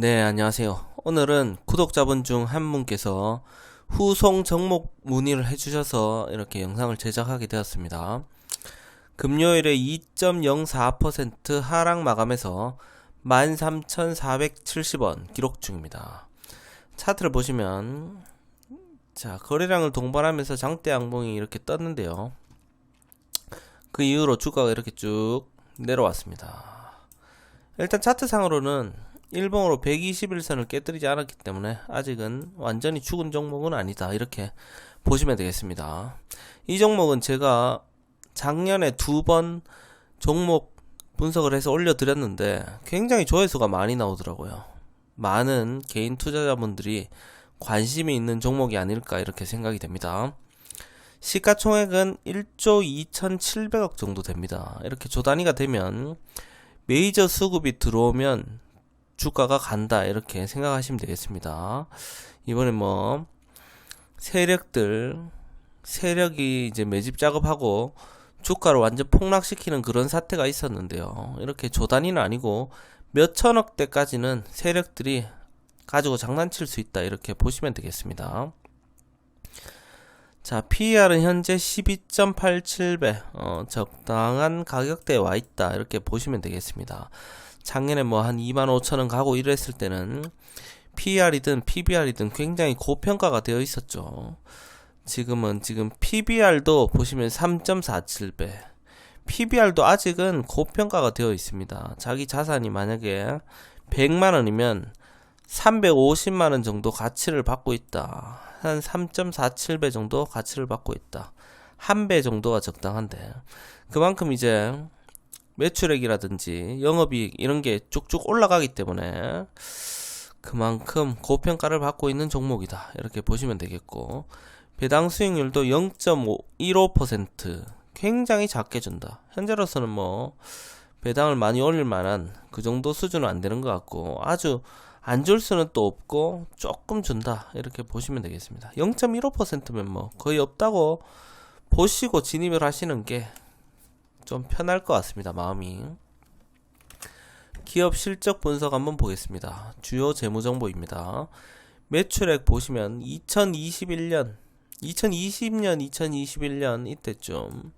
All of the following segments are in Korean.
네, 안녕하세요. 오늘은 구독자분 중 한 분께서 후송 종목 문의를 해주셔서 이렇게 영상을 제작하게 되었습니다. 금요일에 2.04% 하락 마감해서 13,470원 기록 중입니다. 차트를 보시면 자 거래량을 동반하면서 장대 양봉이 이렇게 떴는데요. 그 이후로 주가가 이렇게 쭉 내려왔습니다. 일단 차트상으로는 일봉으로 121선을 깨뜨리지 않았기 때문에 아직은 완전히 죽은 종목은 아니다. 이렇게 보시면 되겠습니다. 이 종목은 제가 작년에 두 번 종목 분석을 해서 올려드렸는데 굉장히 조회수가 많이 나오더라고요. 많은 개인 투자자분들이 관심이 있는 종목이 아닐까 이렇게 생각이 됩니다. 시가총액은 1조 2,700억 정도 됩니다. 이렇게 조단위가 되면 메이저 수급이 들어오면 주가가 간다 이렇게 생각하시면 되겠습니다. 이번에 뭐 세력들 세력이 이제 매집 작업하고 주가를 완전 폭락시키는 그런 사태가 있었는데요. 이렇게 조단위는 아니고 몇 천억대까지는 세력들이 가지고 장난칠 수 있다 이렇게 보시면 되겠습니다. 자, PER은 현재 12.87배, 어, 적당한 가격대에 와 있다. 이렇게 보시면 되겠습니다. 작년에 뭐 한 2만 5천 원 가고 이랬을 때는 PER이든 PBR이든 굉장히 고평가가 되어 있었죠. 지금은 지금 PBR도 보시면 3.47배. PBR도 아직은 고평가가 되어 있습니다. 자기 자산이 만약에 100만 원이면 350만 원 정도 가치를 받고 있다. 한 3.47배 정도 가치를 받고 있다. 한 배 정도가 적당한데 그만큼 이제 매출액이라든지 영업이익 이런 게 쭉쭉 올라가기 때문에 그만큼 고평가를 받고 있는 종목이다. 이렇게 보시면 되겠고 배당 수익률도 0.15% 굉장히 작게 준다. 현재로서는 뭐 배당을 많이 올릴 만한 그 정도 수준은 안 되는 것 같고 아주 안 줄 수는 또 없고 조금 준다 이렇게 보시면 되겠습니다. 0.15%면 뭐 거의 없다고 보시고 진입을 하시는 게 좀 편할 것 같습니다. 마음이. 기업 실적 분석 한번 보겠습니다. 주요 재무 정보입니다. 매출액 보시면 2021년, 2020년, 2021년 이때쯤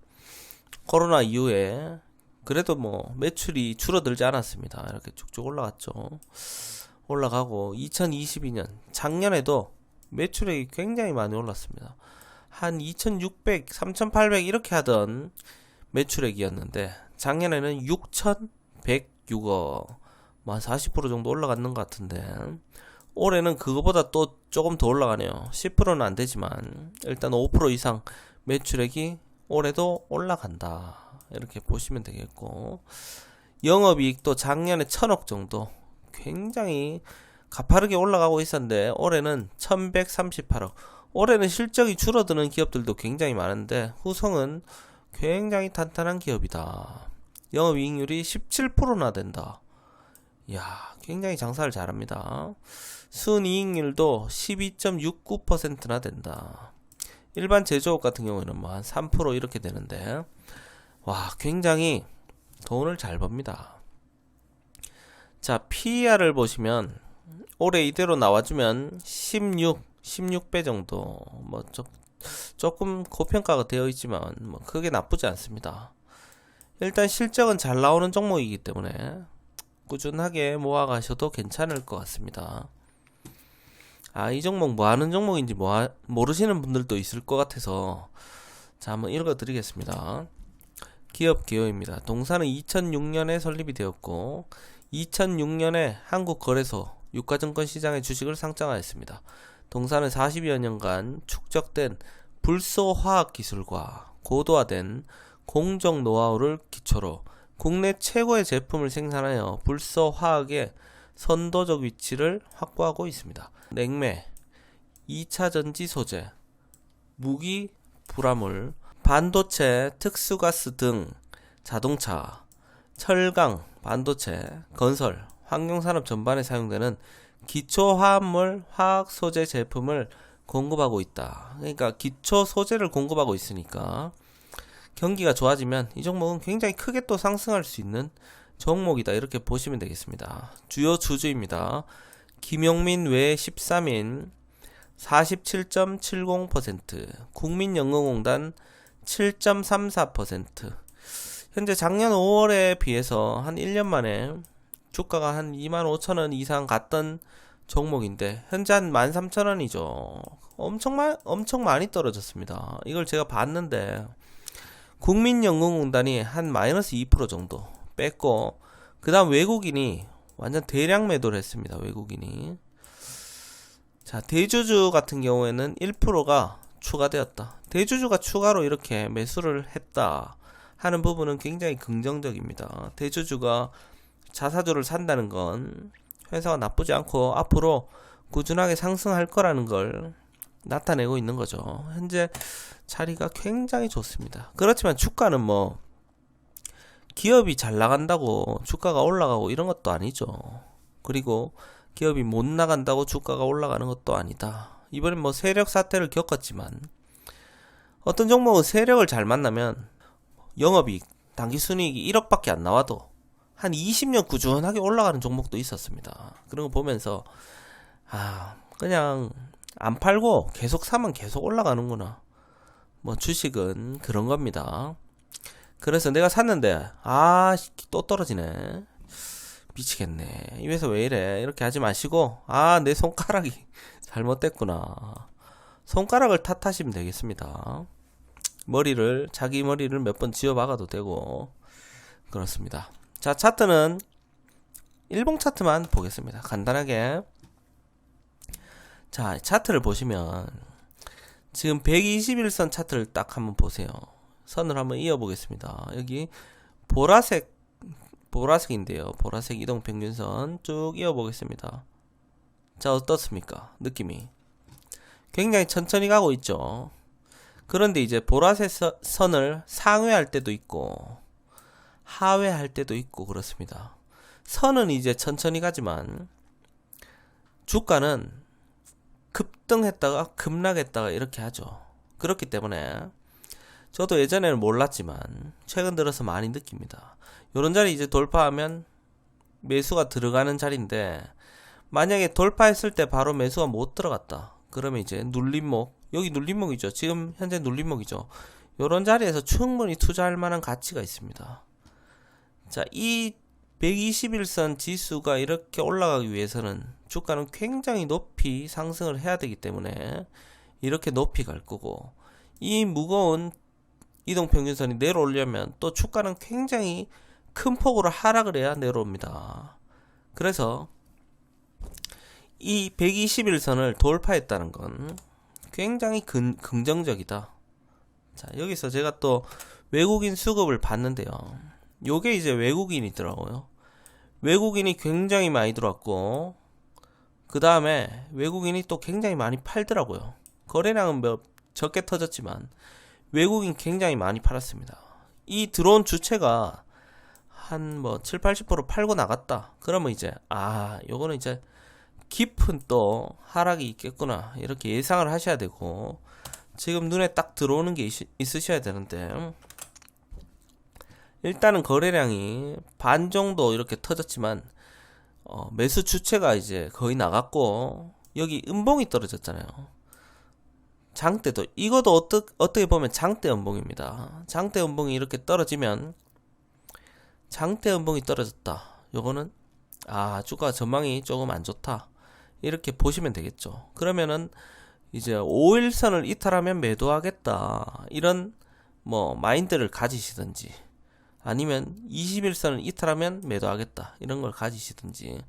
코로나 이후에 그래도 뭐 매출이 줄어들지 않았습니다. 이렇게 쭉쭉 올라갔죠. 올라가고 2022년 작년에도 매출액이 굉장히 많이 올랐습니다. 한 2,600, 3,800 이렇게 하던 매출액이었는데 작년에는 6,106억 뭐한40% 정도 올라갔는 것 같은데 올해는 그거보다 또 조금 더 올라가네요. 10%는 안 되지만 일단 5% 이상 매출액이 올해도 올라간다. 이렇게 보시면 되겠고 영업이익도 작년에 1,000억 정도 굉장히 가파르게 올라가고 있었는데 올해는 1138억 올해는 실적이 줄어드는 기업들도 굉장히 많은데 후성은 굉장히 탄탄한 기업이다. 영업이익률이 17%나 된다. 이야, 굉장히 장사를 잘합니다. 순이익률도 12.69%나 된다. 일반 제조업 같은 경우에는 뭐 한 3% 이렇게 되는데, 와, 굉장히 돈을 잘 법니다. 자, PER을 보시면 올해 이대로 나와주면 16, 16배 정도, 뭐, 조, 조금 고평가가 되어 있지만, 뭐, 크게 나쁘지 않습니다. 일단 실적은 잘 나오는 종목이기 때문에 꾸준하게 모아가셔도 괜찮을 것 같습니다. 아, 이 종목 뭐 하는 종목인지 뭐 모르시는 분들도 있을 것 같아서 자, 한번 읽어 드리겠습니다. 기업 기호입니다. 동사는 2006년에 설립이 되었고 2006년에 한국거래소 유가증권 시장에 주식을 상장하였습니다. 동사는 40여 년간 축적된 불소 화학 기술과 고도화된 공정 노하우를 기초로 국내 최고의 제품을 생산하여 불소 화학의 선도적 위치를 확보하고 있습니다. 냉매, 2차 전지 소재, 무기, 불화물, 반도체, 특수가스 등 자동차, 철강, 반도체, 건설, 환경산업 전반에 사용되는 기초 화합물 화학 소재 제품을 공급하고 있다. 그러니까 기초 소재를 공급하고 있으니까 경기가 좋아지면 이 종목은 굉장히 크게 또 상승할 수 있는 종목이다. 이렇게 보시면 되겠습니다. 주요 주주입니다. 김용민 외 13인 47.70%, 국민연금공단 7.34%. 현재 작년 5월에 비해서 한 1년 만에 주가가 한 25,000원 이상 갔던 종목인데 현재 한 13,000원이죠. 엄청 마, 엄청 많이 떨어졌습니다. 이걸 제가 봤는데 국민연금공단이 한 마이너스 2% 정도 뺐고 그다음 외국인이 완전 대량 매도를 했습니다. 외국인이. 자, 대주주 같은 경우에는 1%가 추가되었다. 대주주가 추가로 이렇게 매수를 했다 하는 부분은 굉장히 긍정적입니다. 대주주가 자사주를 산다는 건 회사가 나쁘지 않고 앞으로 꾸준하게 상승할 거라는 걸 나타내고 있는 거죠. 현재 자리가 굉장히 좋습니다. 그렇지만 주가는 뭐 기업이 잘 나간다고 주가가 올라가고 이런 것도 아니죠. 그리고 기업이 못 나간다고 주가가 올라가는 것도 아니다. 이번엔 뭐 세력 사태를 겪었지만 어떤 종목은 세력을 잘 만나면 영업이익, 당기 순이익이 1억밖에 안 나와도 한 20년 꾸준하게 올라가는 종목도 있었습니다. 그런 거 보면서 아 그냥 안 팔고 계속 사면 계속 올라가는구나. 뭐 주식은 그런 겁니다. 그래서 내가 샀는데 아 또 떨어지네. 미치겠네. 이 회사 왜 이래? 이렇게 하지 마시고 아 내 손가락이 잘못됐구나. 손가락을 탓하시면 되겠습니다. 머리를 자기 머리를 몇 번 지워 박아도 되고 그렇습니다. 자 차트는 일봉 차트만 보겠습니다. 간단하게 자 차트를 보시면 지금 121선 차트를 딱 한번 보세요. 선을 한번 이어 보겠습니다. 여기 보라색 보라색인데요. 보라색 이동 평균선 쭉 이어 보겠습니다. 자 어떻습니까? 느낌이 굉장히 천천히 가고 있죠. 그런데 이제 보라색 선을 상회할 때도 있고 하회할 때도 있고 그렇습니다. 선은 이제 천천히 가지만 주가는 급등했다가 급락했다가 이렇게 하죠. 그렇기 때문에 저도 예전에는 몰랐지만 최근 들어서 많이 느낍니다. 요런 자리 이제 돌파하면 매수가 들어가는 자리인데 만약에 돌파했을 때 바로 매수가 못 들어갔다. 그러면 이제 눌림목 여기 눌림목이죠. 지금 현재 눌림목이죠. 요런 자리에서 충분히 투자할 만한 가치가 있습니다. 자, 이 121선 지수가 이렇게 올라가기 위해서는 주가는 굉장히 높이 상승을 해야 되기 때문에 이렇게 높이 갈 거고 이 무거운 이동평균선이 내려오려면 또 주가는 굉장히 큰 폭으로 하락을 해야 내려옵니다. 그래서 이 121선을 돌파했다는 건 굉장히 근, 긍정적이다. 자, 여기서 제가 또 외국인 수급을 봤는데요. 요게 이제 외국인이더라고요. 외국인이 굉장히 많이 들어왔고, 그 다음에 외국인이 또 굉장히 많이 팔더라고요. 거래량은 몇, 적게 터졌지만, 외국인 굉장히 많이 팔았습니다. 이 들어온 주체가 한 뭐 7, 80% 팔고 나갔다. 그러면 이제, 아, 요거는 이제 깊은 또 하락이 있겠구나 이렇게 예상을 하셔야 되고 지금 눈에 딱 들어오는 게 있, 있으셔야 되는데 일단은 거래량이 반 정도 이렇게 터졌지만 어, 매수 주체가 이제 거의 나갔고 여기 음봉이 떨어졌잖아요. 장대도 이것도 어떠, 어떻게 보면 장대 음봉입니다. 장대 음봉이 이렇게 떨어지면 장대 음봉이 떨어졌다. 요거는 아 주가 전망이 조금 안 좋다. 이렇게 보시면 되겠죠. 그러면은 이제 5일선을 이탈하면 매도하겠다. 이런 뭐 마인드를 가지시든지 아니면 21선을 이탈하면 매도하겠다. 이런 걸 가지시든지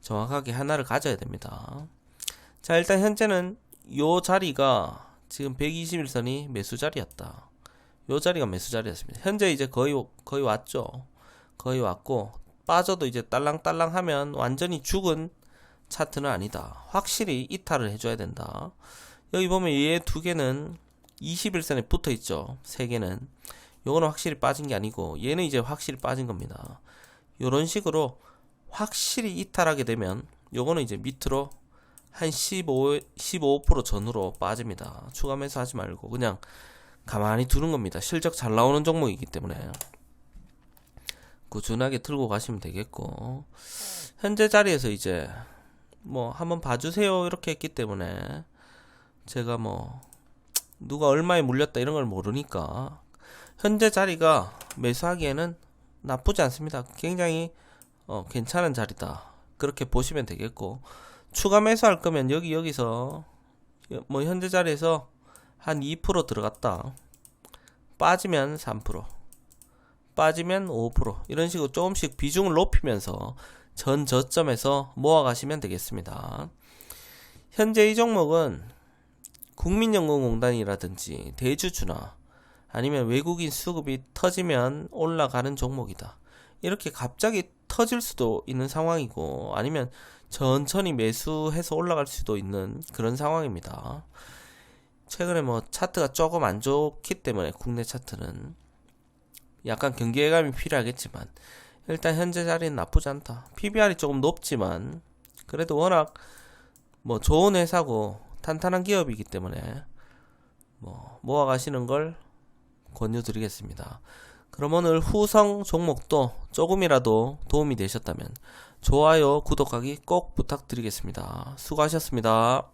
정확하게 하나를 가져야 됩니다. 자, 일단 현재는 요 자리가 지금 121선이 매수 자리였다. 요 자리가 매수 자리였습니다. 현재 이제 거의 거의 왔죠. 거의 왔고 빠져도 이제 딸랑딸랑 하면 완전히 죽은 차트는 아니다. 확실히 이탈을 해줘야 된다. 여기 보면 얘 두 개는 21선에 붙어 있죠. 세 개는. 요거는 확실히 빠진 게 아니고 얘는 이제 확실히 빠진 겁니다. 요런 식으로 확실히 이탈하게 되면 요거는 이제 밑으로 한 15, 15% 전후로 빠집니다. 추가 매수 하지 말고 그냥 가만히 두는 겁니다. 실적 잘 나오는 종목이기 때문에 꾸준하게 들고 가시면 되겠고 현재 자리에서 이제 뭐 한번 봐주세요 이렇게 했기 때문에 제가 뭐 누가 얼마에 물렸다 이런 걸 모르니까 현재 자리가 매수하기에는 나쁘지 않습니다. 굉장히 어, 괜찮은 자리다. 그렇게 보시면 되겠고 추가 매수할 거면 여기 여기서 뭐 현재 자리에서 한 2% 들어갔다. 빠지면 3%, 빠지면 5% 이런 식으로 조금씩 비중을 높이면서 전 저점에서 모아가시면 되겠습니다. 현재 이 종목은 국민연금공단이라든지 대주주나 아니면 외국인 수급이 터지면 올라가는 종목이다. 이렇게 갑자기 터질 수도 있는 상황이고 아니면 천천히 매수해서 올라갈 수도 있는 그런 상황입니다. 최근에 뭐 차트가 조금 안 좋기 때문에 국내 차트는 약간 경계감이 필요하겠지만 일단 현재 자리는 나쁘지 않다. PBR이 조금 높지만 그래도 워낙 뭐 좋은 회사고 탄탄한 기업이기 때문에 뭐 모아 가시는 걸 권유드리겠습니다. 그럼 오늘 후성 종목도 조금이라도 도움이 되셨다면 좋아요, 구독하기 꼭 부탁드리겠습니다. 수고하셨습니다.